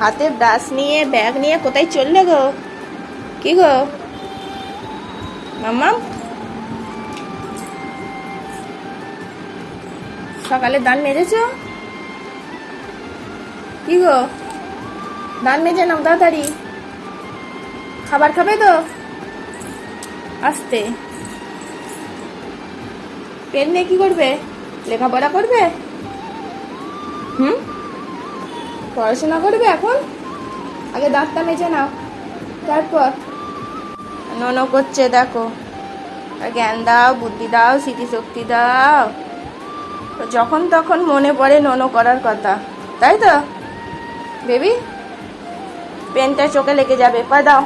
হাতে ব্রাশ নিয়ে, ব্যাগ নিয়ে কোথায় চললে গো? কি গো? মাম্মা সকালে দান মেজেছ? কি গো? দান মেজে নাও তাড়াতাড়ি। খাবার খাবে তো? আসতে। পেন নিয়ে কি করবে? লেখাপড়া করবে? হুম? পড়াশোনা করবে এখন? আগে দাঁতটা মেজে নাও। তারপর? ননো করছে, দেখো। জ্ঞান দাও, বুদ্ধি দাও, স্মৃতিশক্তি দাও। তো যখন তখন মনে পড়ে ননো করার কথা। তাই তো? বেবি? পেনটা চোখে লেগে যাবে, পা দাও।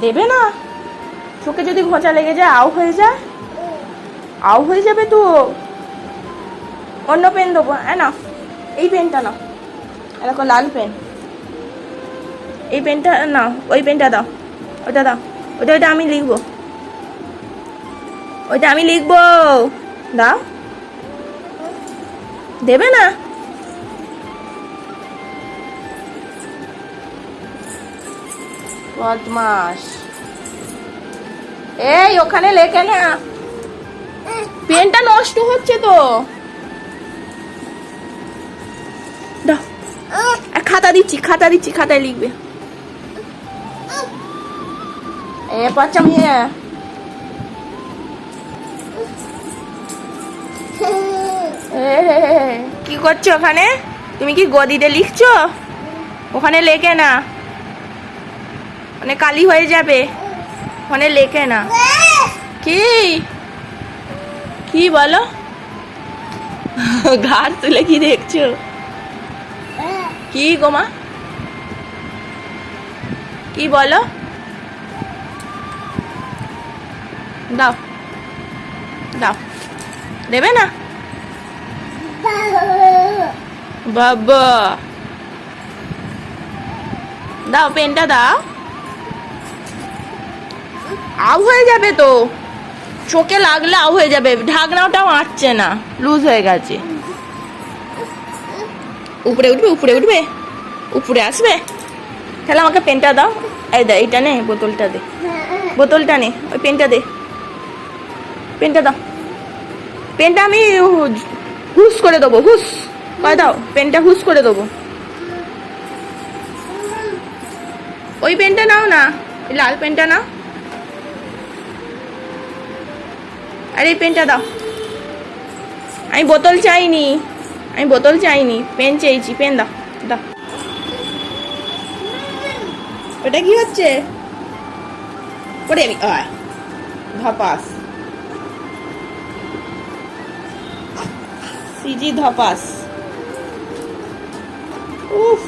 দেবে না? চোখে যদি ঘোচা লেগে যায় আউ হয়ে যায়। আউ হয়ে যাবে তো। অন্য পেন দেবো হ্যাঁ না এই পেনটা নাও। এরকম লাল পেন। এই পেনটা নাও ওই পেনটা দাও। ওটা দাও। ওটা ওইটা আমি লিখব। ওইটা আমি লিখব। দাও। দেবে না? বদমাস এই, ওখানে লেখে না। পেনটা নষ্ট হচ্ছে তো। আর খাতা দিচ্ছি খাতা দিচ্ছি, খাতায় লিখবে। এ কি করছ ওখানে? তুমি কি গদিতে লিখছো? ওখানে লেখে না। মানে কালি হয়ে যাবে। ওখানে লেখে না। কি? কি বলো? ঘাড় তুলে কি দেখছ? কি গোমা কি বলো? দাও। দাও। দেবে না? বাবা। দাও, পেনটা দাও। আউ হয়ে যাবে তো। চোখে লাগলে আউ হয়ে যাবে। ঢাকনাটাও আঁটছে না। লুজ হয়ে গেছে। উপরে উঠবে উপরে উঠবে, উপরে আসবে। তাহলে আমাকে পেনটা দাও। এই দে, এইটা নে, বোতলটা দে। বোতলটা নে, ওই পেনটা দে। পেনটা দাও। পেনটা আমি হুস করে দেবো, হুস। কয় দাও, পেনটা হুস করে দেবো। ওই পেনটা নাও না, ওই লাল পেনটা নাও। আরে এই পেনটা দাও। আমি বোতল চাইনি। আমি বোতল চাইনি, পেন চেয়েছি পেন দাও দাও। ওটা কি হচ্ছে? ধপাস। সিজি ধপাস। উফ।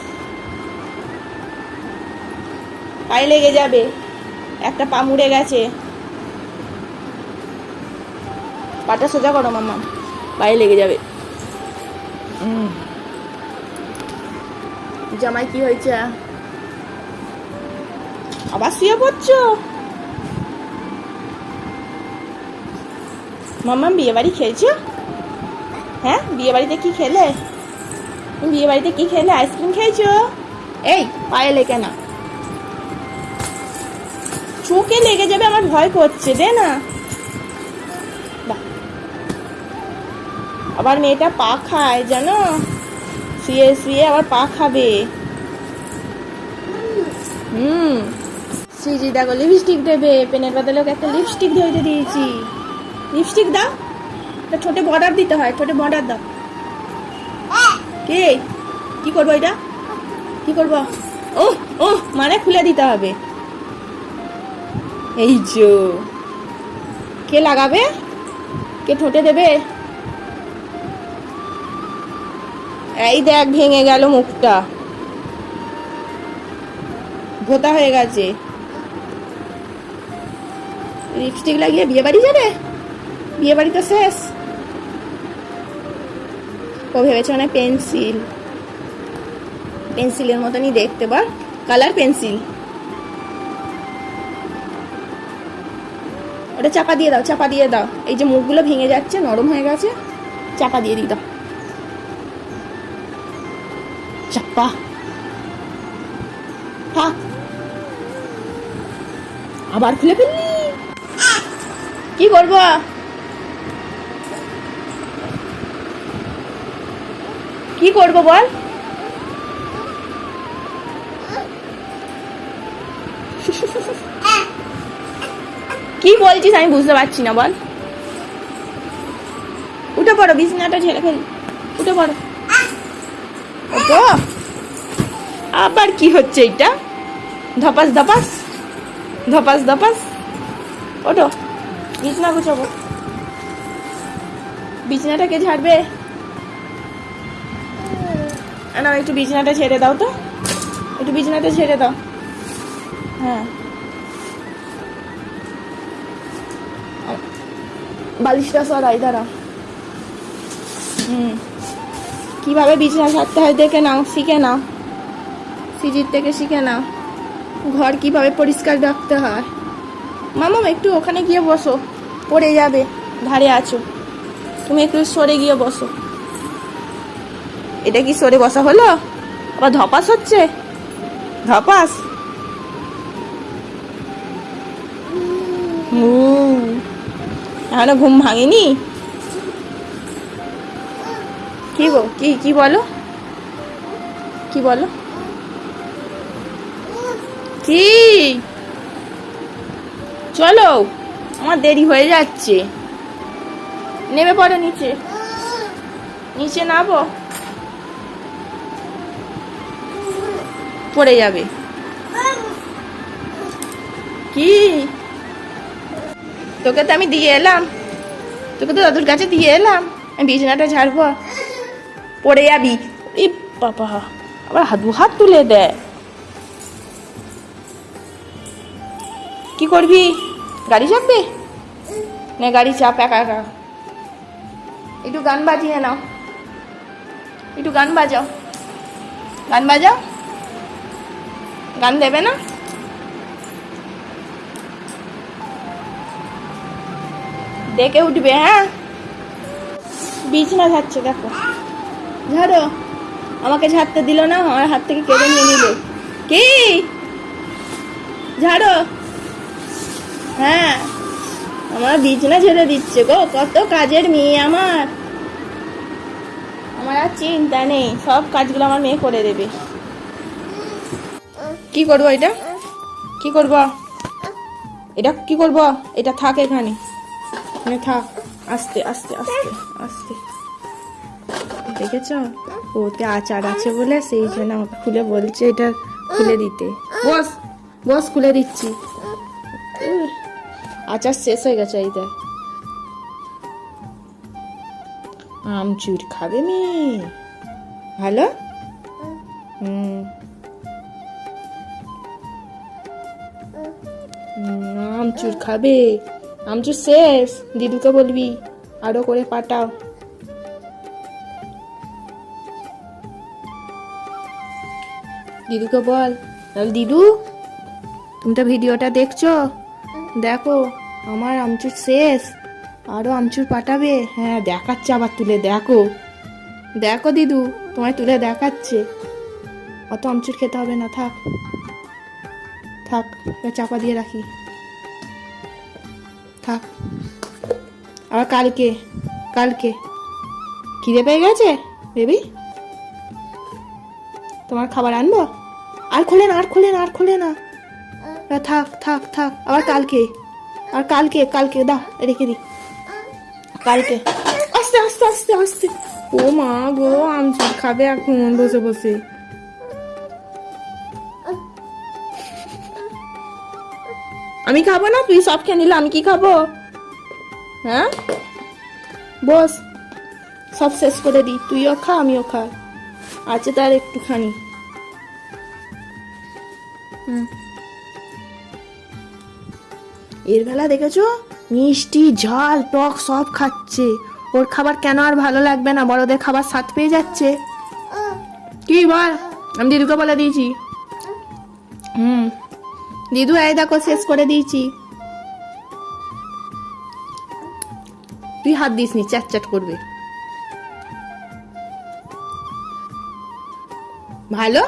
পায়ে লেগে যাবে। একটা পা মুড়ে গেছে। পাটা সোজা করো, মাম্মা। পায়ে লেগে যাবে। জামাই, কি হয়েছে? আবার শুয়ে পড়ছো? মাম্মা, বিয়ে বাড়ি খেয়েছো? হ্যাঁ বিয়ে বাড়িতে কি খেলে? বিয়ে বাড়িতে কি খেলে? আইসক্রিম খেয়েছো? এই, পায়ে লেগে না। চোখে লেগে যাবে, আমার ভয় করছে, দে না। আবার মেয়েটা পা খায়, জানো? শুয়ে শুয়ে আবার পা খাবে। হুম। সিজি দেখো লিপস্টিক দেবে। পেনের বদলে ওকে একটা লিপস্টিক ধরে দিয়েছি। লিপস্টিক দাও। তা ঠোঁটে বর্ডার দিতে হয়, ঠোঁটে বর্ডার দাও। কে? কি করব এটা? কি করব? ও ও মানে খুলে দিতে হবে। এই যো। কে লাগাবে? কে ঠোঁটে দেবে? এই দেখ, ভেঙে গেল মুখটা। ভোতা হয়ে গেছে। লিপস্টিক লাগিয়ে বিয়ে বাড়ি যাবে? বিয়ে বাড়ি তো শেষ। ও ভেবেছে মানে পেন্সিল। পেন্সিলের মতনই দেখতে পার কালার পেন্সিল। ওটা চাপা দিয়ে দাও, চাপা দিয়ে দাও। এই যে মুখগুলো ভেঙে যাচ্ছে, নরম হয়ে গেছে, চাপা দিয়ে দিই, দাও। চাপ্পা থাক আবার খুলে ফেললি? কি করব? কি করব বল? কি বলছিস আমি বুঝতে পারছি না বল। উঠে পড়ো, বিছানাটা ঝেড়ে ফেল। উঠে পড়ো। আবার কি হচ্ছে এটা? ধপাস ধপাস ধপাস ধপাস। ওটো বিছনা গুছাবো। বিছনাটাকে ঝাড়বে? না একটু বিছানাটা ছেড়ে দাও তো। একটু বিছানাটা ছেড়ে দাও। হ্যাঁ। বালিশটা সরাই দাঁড়া হুম। কীভাবে বিছানা ছাড়তে হয়, দেখে নাও, শিখে নাও। সিজির থেকে শিখে নাও। ঘর কীভাবে পরিষ্কার রাখতে হয়। মামাম একটু ওখানে গিয়ে বসো। পড়ে যাবে, ধারে আছো। তুমি একটু সরে গিয়ে বসো। এটা কি সরে বসা হলো? আবার ধপাস হচ্ছে? ধপাস? এখনও ঘুম ভাঙেনি? কি গো? কি কি বলো? কি বলো? কি? চলো, আমার দেরি হয়ে যাচ্ছে। নেমে পড়ো নিচে। নিচে নাবো পড়ে যাবে। কি? তোকে তো আমি দিয়ে এলাম। তোকে তো দাদুর কাছে দিয়ে এলাম। আমি বিছানাটা ঝাড়বো। পড়ে যাবি। এই বাবা, আবার হাত হাত তুলে দেয় কি করবি? গাড়ি চাপবি? না, গাড়ি চাপ, একা একা। একটু গান বাজিয়ে নাও। একটু গান বাজাও। গান বাজাও? গান দেবে না? দেখে উঠবে হ্যাঁ? বিছনা ঝাড়ছে, দেখো। ঝাড়ো। আমাকে ঝাড়তে দিল না, আমার হাত থেকে কেড়ে নিয়ে নিল। কি? ঝাড়ো। হ্যাঁ। আমার বিছনা ছেড়ে দিচ্ছে গো, কত কাজের মেয়ে আমার। আমার আর চিন্তা নেই, সব কাজগুলো আমার মেয়ে করে দেবে। কি করব এটা? কি করব? এটা কি করব? এটা থাক এখানে। এখানে থাক। আস্তে আস্তে আস্তে আস্তে। দেখেছ? ওতে আচার আছে বলে, সেই জন্য আমাকে খুলে বলছে এটা খুলে দিতে। বস বস খুলে দিচ্ছি। আচার শেষ হয়ে গেছে এই দেখ আমচুর খাবে মেয়ে ভালো? হুম। আমচুর খাবে। আমচুর শেষ। দিদুকে বলবি, আরও করে পাঠাও। দিদুকে বল। দিদু, তুমি তো ভিডিওটা দেখছ? দেখো। আমার আমচুর শেষ। আরও আমচুর পাঠাবে? হ্যাঁ দেখাচ্ছে আবার তুলে, দেখো। দেখো দিদু, তোমায় তুলে দেখাচ্ছে। অত আমচুর খেতে হবে না, থাক। থাক চাপা দিয়ে রাখি। থাক। আবার কালকে কালকে। খিদে পেয়ে গেছে, বেবি? তোমার খাবার আনব? আর খোলে না, আর খোলে না, আর খোলে না। থাক থাক থাক, আবার কালকে। আর কালকে কালকে দা রেখে দি। কালকে। আস্তে আস্তে আস্তে আস্তে। ও মা গো, আমচুর খাবে এখন বসে বসে। আমি খাব না? তুই সব খেয়ে নিলে আমি কি খাব? হ্যাঁ? বস, সব শেষ করে দিই তুইও খা, আমিও খা আছে তার একটুখানি। হুম। এর বেলা দেখেছ? মিষ্টি, ঝাল, টক সব খাচ্ছে। ওর খাবার কেন আর ভালো লাগবে না? বড়দের খাবার স্বাদ পেয়ে যাচ্ছে। কি বল? আমি দিদুকে বলে দিয়েছি। হুম। দিদু, এই দেখো, শেষ করে দিয়েছি। তুই হাত দিস নি, চ্যাট চ্যাট করবে। ভালো?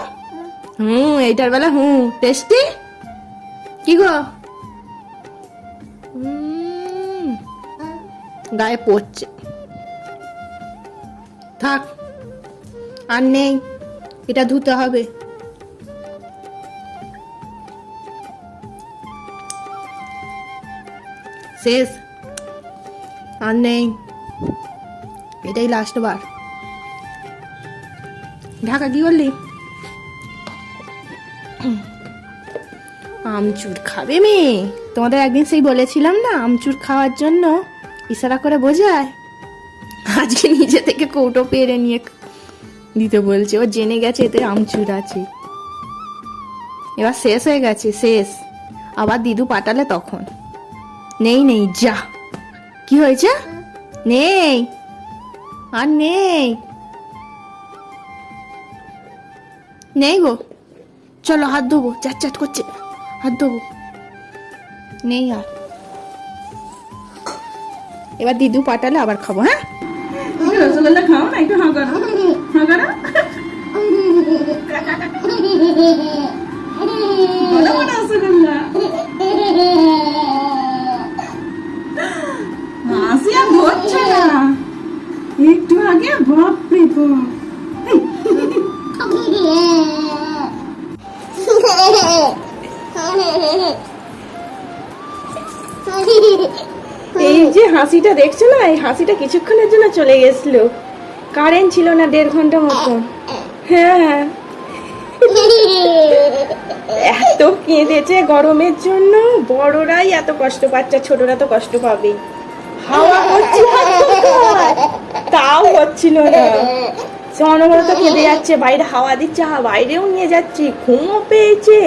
হুম, এইটার বেলা হুম। টেস্টি? কি গো? গায়ে পড়ছে। থাক, আর নেই, এটা ধুতে হবে। শেষ, আর নেই, এটাই লাস্ট বার। ঢাকা কি করলি? আমচুর খাবে মেয়ে। তোমাদের একদিন সেই বলেছিলাম না, আমচুর খাওয়ার জন্য ইশারা করে বোঝায়? আজকে নিজে থেকে কৌটো পেরে নিয়ে দিতে বলছে। ও জেনে গেছে এতে আমচুর আছে। এবার শেষ হয়ে গেছে, শেষ। আবার দিদু পাঠালে তখন। নেই নেই, যা। কি হয়েছে? নেই। আর নেই। নেই গো। চলো হাত ধোবো চাট চাট করছে। হাত ধোবো। নেই আর। এবার দিদু পাঠালে আবার খাব হ্যাঁ? রসগোল্লা খাও না? একটু হাঁ করো। হাঁ করো? বলো বলো রসগোল্লা। হাসি ধরছে না। একটু আগে বাপরে বাপ। যে হাসিটা দেখছ না? এই হাসিটা কিছুক্ষণের জন্য চলে গেছিল। কারেন্ট ছিল না দেড় ঘণ্টা মতন হ্যাঁ। এত কেঁদেছে গরমের জন্য। বড়রাই এত কষ্ট পাচ্ছে, ছোটরা তো কষ্ট পাবে। হাওয়া হচ্ছে তাও হচ্ছিল না। অনবরত কেঁদে যাচ্ছে, বাইরে হাওয়া দিচ্ছে বাইরেও নিয়ে যাচ্ছি, ঘুমও পেয়েছে।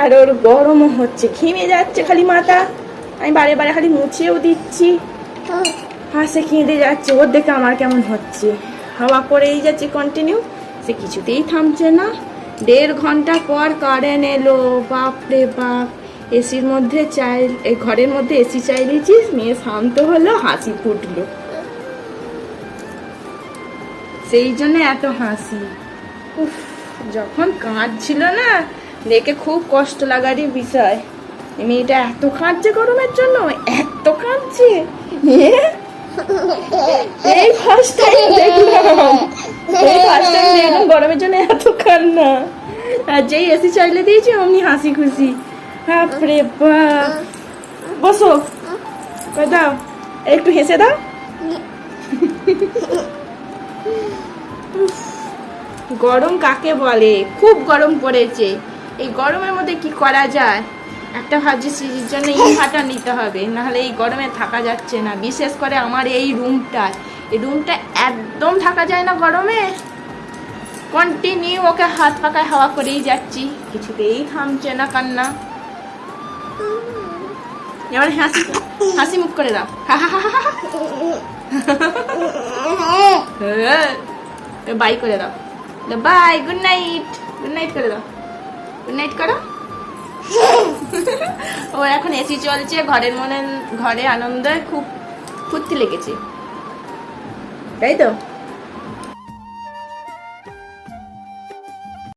আর ওর গরমও হচ্ছে, ঘেমে যাচ্ছে খালি মাথা। আমি বারে বারে খালি মুছেও দিচ্ছি। আর সে কেঁদে যাচ্ছে, ওর দেখে আমার কেমন হচ্ছে। হাওয়া করেই যাচ্ছে কন্টিনিউ সে কিছুতেই থামছে না। দেড় ঘণ্টা পর কারেন্ট এলো বাপরে বাপ। এসির মধ্যে চাই ঘরের মধ্যে এসি চাই চাইলেছিস? মেয়ে শান্ত হলো, হাসি ফুটলো। সেই জন্য এত হাসি। উফ, যখন কাঁদছিল না, দেখে খুব কষ্ট লাগারই বিষয়। মেয়েটা এত কাঁদছে গরমের জন্য, এত কাঁদছে। এই ফার্স্ট টাইম দেখলাম। এই ফার্স্ট টাইম দেখলাম, গরমের জন্য এত কান্না। আর যেই এসি চাইলে দিয়েছি, অমনি হাসি খুশি। বাপরে বাপ। বসো। দাও, একটু হেসে দাও। গরম কাকে বলে? খুব গরম পড়েছে। এই গরমের মধ্যে কি করা যায়? একটা ভাবছি সিজির জন্য ইনভার্টার নিতে হবে, নাহলে এই গরমে থাকা যাচ্ছে না। বিশেষ করে আমার এই রুমটা এই রুমটা একদম থাকা যায় না গরমে। কন্টিনিউ ওকে হাত পাকায় হাওয়া করেই যাচ্ছি। কিছুতেই থামছে না কান্না। এবার হাসি হাসি মুখ করে দাও। হ্যাঁ। বাই করে দাও। Bye good night good night করে দাও। গুড নাইট করো। ও এখন এসি চলছে ঘরের মনে ঘরে আনন্দে খুব ফুর্তি লেগেছে। তাই তো?